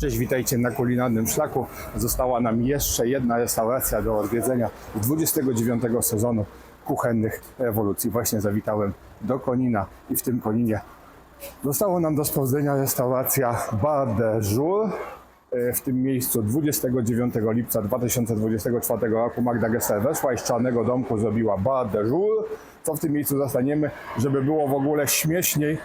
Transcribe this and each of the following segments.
Cześć, witajcie na kulinarnym szlaku. Została nam jeszcze jedna restauracja do odwiedzenia z 29 sezonu kuchennych rewolucji. Właśnie zawitałem do Konina i w tym Koninie zostało nam do sprawdzenia restauracja Bar de Jour. E, W tym miejscu 29 lipca 2024 roku Magda Gessler weszła i z Czarnego Domku zrobiła Bar de Jour. Co w tym miejscu zastaniemy, żeby było w ogóle śmieszniej.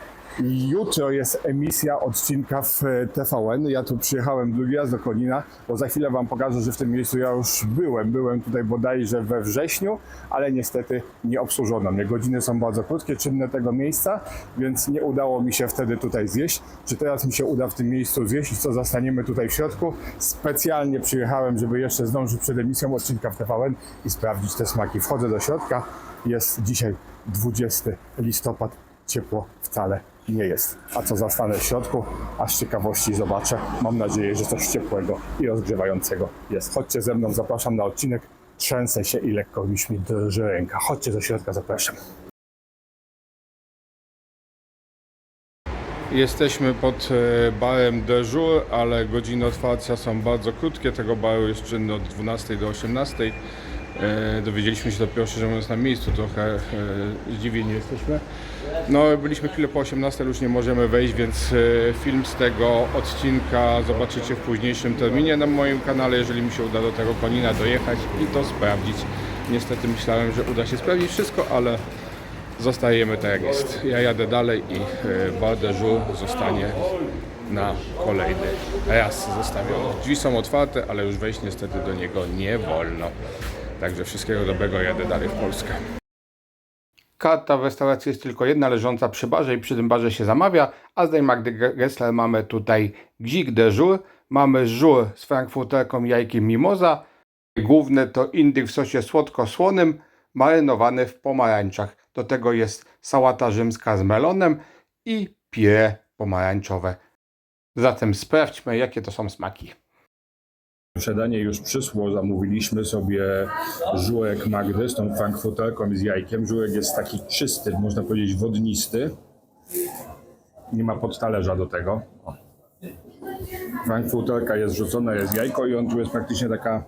Jutro jest emisja odcinka w e, TVN. Ja tu przyjechałem drugi raz do Konina, bo za chwilę Wam pokażę, że w tym miejscu ja już byłem. Byłem tutaj bodajże we wrześniu, ale niestety nie obsłużono mnie. Godziny są bardzo krótkie, czynne tego miejsca, więc nie udało mi się wtedy tutaj zjeść. Czy teraz mi się uda w tym miejscu zjeść co zastaniemy tutaj w środku? Specjalnie przyjechałem, żeby jeszcze zdążyć przed emisją odcinka w TVN i sprawdzić te smaki. Wchodzę do środka. Jest dzisiaj 20 listopad. Ciepło wcale nie jest. A co zastanę w środku, a z ciekawości zobaczę. Mam nadzieję, że coś ciepłego i rozgrzewającego jest. Chodźcie ze mną, zapraszam na odcinek. Trzęsę się i lekko mi drży ręka. Chodźcie do środka, zapraszam. Jesteśmy pod e, barem de jour, ale godziny otwarcia są bardzo krótkie. Tego baru jest czynny od 12 do 18. E, Dowiedzieliśmy się dopiero szczerze mówiąc na miejscu, trochę e, zdziwieni jesteśmy. No, byliśmy chwilę po 18, ale już nie możemy wejść, więc e, film z tego odcinka zobaczycie w późniejszym terminie na moim kanale, jeżeli mi się uda do tego konina dojechać i to sprawdzić. Niestety myślałem, że uda się sprawdzić wszystko, ale zostajemy tak jak jest. Ja jadę dalej i e, Bar de Jour zostanie na kolejny raz zostawiony. Drzwi są otwarte, ale już wejść niestety do niego nie wolno. Także wszystkiego dobrego, jadę dalej w Polskę. Karta w restauracji jest tylko jedna, leżąca przy barze i przy tym barze się zamawia, a z tej Magdy Gessler mamy tutaj Gzik de Jour, mamy żur z frankfurterką jajkiem mimoza, Główne to indyk w sosie słodko-słonym, marynowany w pomarańczach. Do tego jest sałata rzymska z melonem i pire pomarańczowe. Zatem sprawdźmy, jakie to są smaki. Przedanie już przysło, zamówiliśmy sobie żurek Magdy z tą frankfurterką i z jajkiem. Żurek jest taki czysty, można powiedzieć wodnisty. Nie ma podtalerza do tego. Frankfurterka jest rzucona, jest jajko i on tu jest praktycznie taka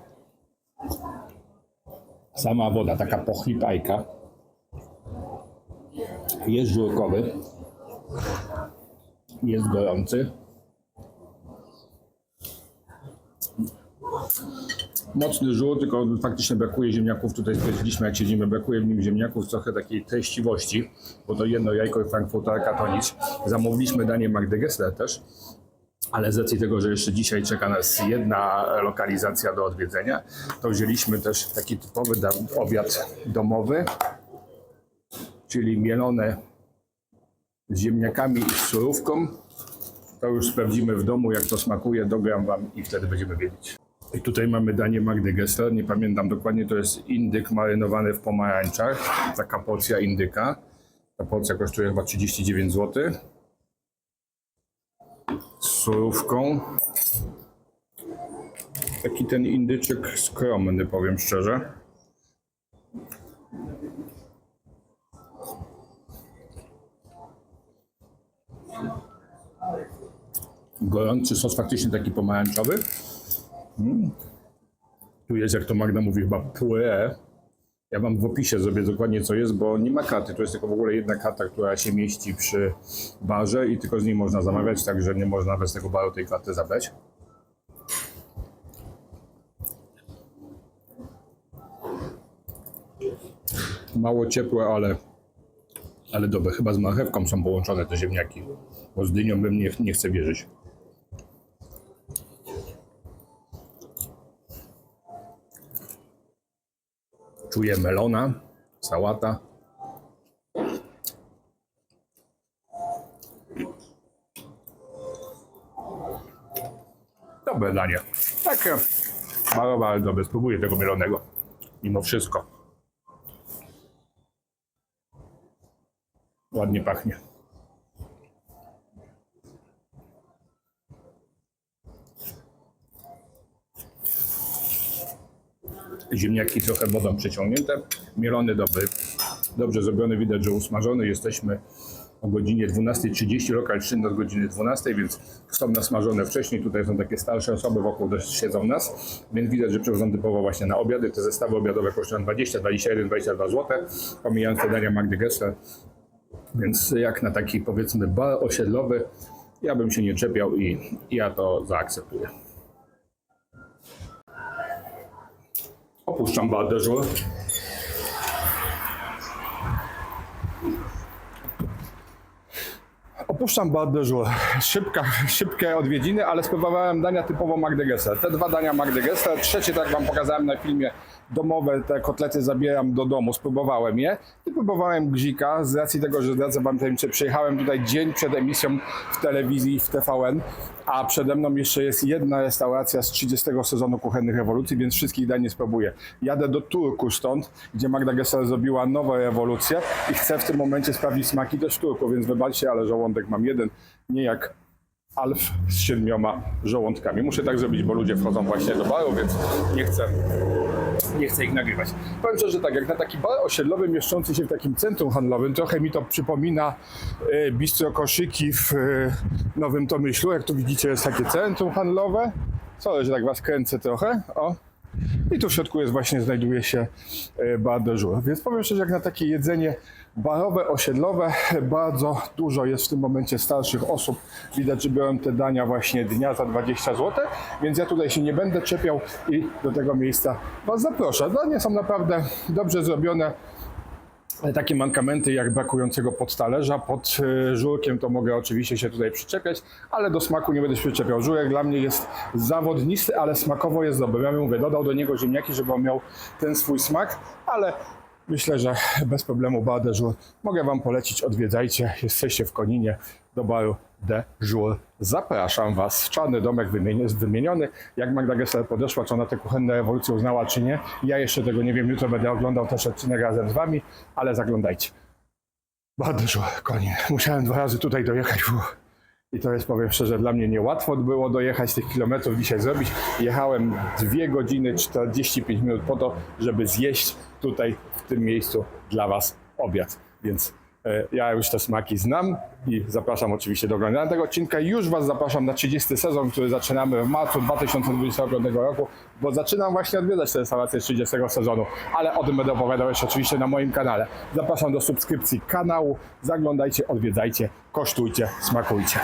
sama woda, taka pochlipajka. Jest żurkowy. Jest gorący. Mocny żółt, tylko faktycznie brakuje ziemniaków. Tutaj stwierdziliśmy, jak siedzimy, brakuje w nim ziemniaków, trochę takiej treściwości, bo to jedno jajko i frankfurterka to nic. Zamówiliśmy danie Magdy Gessler też, ale z racji tego, że jeszcze dzisiaj czeka nas jedna lokalizacja do odwiedzenia, to wzięliśmy też taki typowy obiad domowy, czyli mielone z ziemniakami i surówką. To już sprawdzimy w domu, jak to smakuje, dogram Wam i wtedy będziemy wiedzieć. I tutaj mamy danie Magdy Gessler, nie pamiętam dokładnie, to jest indyk marynowany w pomarańczach, taka porcja indyka. Ta porcja kosztuje chyba 39 zł. Z surówką. Taki ten indyczek skromny, powiem szczerze. Gorący sos faktycznie taki pomarańczowy. Tu jest, jak to Magda mówi, chyba puree. Ja wam w opisie zrobię dokładnie co jest, bo nie ma karty. To jest tylko w ogóle jedna karta, która się mieści przy barze i tylko z niej można zamawiać, także nie można bez tego baru tej karty zabrać. Mało ciepłe, ale, ale dobre. Chyba z marchewką są połączone te ziemniaki, bo z dynią bym nie, nie chcę wierzyć. Czuję melona, sałata. Dobre danie. Takie małowe, ale dobre. Spróbuję tego mielonego. Mimo wszystko. Ładnie pachnie. Ziemniaki trochę wodą przeciągnięte, mielony dobry, dobrze zrobiony, widać, że usmażony. Jesteśmy o godzinie 12.30, lokal czynny od godziny 12, więc są nasmażone wcześniej. Tutaj są takie starsze osoby wokół też siedzą nas, więc widać, że przychodzą typowo właśnie na obiady. Te zestawy obiadowe kosztują 20, 21, 22 zł, pomijając te dania Magdy Gessler. Więc jak na taki powiedzmy bar osiedlowy, ja bym się nie czepiał i ja to zaakceptuję. Opuszczam bar de jour. Szybka, szybkie odwiedziny, ale spróbowałem dania typowo Magdy Gessler. Te dwa dania Magdy Gessler. Trzecie, tak Wam pokazałem na filmie, domowe te kotlety zabieram do domu. Spróbowałem je i próbowałem gzika z racji tego, że zdradzę Wam tajemnicę. Przyjechałem tutaj dzień przed emisją w telewizji w TVN, a przede mną jeszcze jest jedna restauracja z 30 sezonu Kuchennych Rewolucji, więc wszystkich dań nie spróbuję. Jadę do Turku stąd, gdzie Magda Gessler zrobiła nowe rewolucje i chcę w tym momencie sprawdzić smaki też w Turku, więc wybaczcie, ale żołądek mam jeden, nie jak Alf z siedmioma żołądkami. Muszę tak zrobić, bo ludzie wchodzą właśnie do baru, więc nie chcę, nie chcę ich nagrywać. Powiem szczerze, tak jak na taki bar osiedlowy mieszczący się w takim centrum handlowym, trochę mi to przypomina e, bistro koszyki w e, Nowym Tomyślu. Jak tu widzicie, jest takie centrum handlowe. Co, że tak was kręcę trochę. O, i tu w środku jest właśnie, znajduje się e, bar de jour. Więc powiem szczerze, jak na takie jedzenie barowe, osiedlowe, bardzo dużo jest w tym momencie starszych osób. Widać, że biorą te dania właśnie dnia za 20 zł, więc ja tutaj się nie będę czepiał i do tego miejsca Was zaproszę. Dania są naprawdę dobrze zrobione. Takie mankamenty jak brakującego podtalerza pod e, żurkiem to mogę oczywiście się tutaj przyczepiać, ale do smaku nie będę się przyczepiał. Żurek dla mnie jest zawodnisty, ale smakowo jest dobry. Ja mówię, dodał do niego ziemniaki, żeby on miał ten swój smak, ale myślę, że bez problemu bar de jour mogę Wam polecić, odwiedzajcie, jesteście w Koninie do baru de jour. Zapraszam Was. Czarny domek wymieniony. Jak Magda Gessler podeszła, czy ona te kuchenne rewolucje uznała, czy nie. Ja jeszcze tego nie wiem. Jutro będę oglądał też odcinek razem z Wami, ale zaglądajcie. Bardzo jour, Konin. Musiałem dwa razy tutaj dojechać. I to jest, powiem szczerze, dla mnie niełatwo było dojechać tych kilometrów dzisiaj zrobić. Jechałem 2 godziny 45 minut po to, żeby zjeść tutaj w tym miejscu dla Was obiad. Więc e, ja już te smaki znam i zapraszam oczywiście do oglądania tego odcinka. Już Was zapraszam na 30 sezon, który zaczynamy w marcu 2025 roku, bo zaczynam właśnie odwiedzać te restauracje z 30 sezonu, ale o tym będę opowiadał jeszcze oczywiście na moim kanale. Zapraszam do subskrypcji kanału, zaglądajcie, odwiedzajcie, kosztujcie, smakujcie.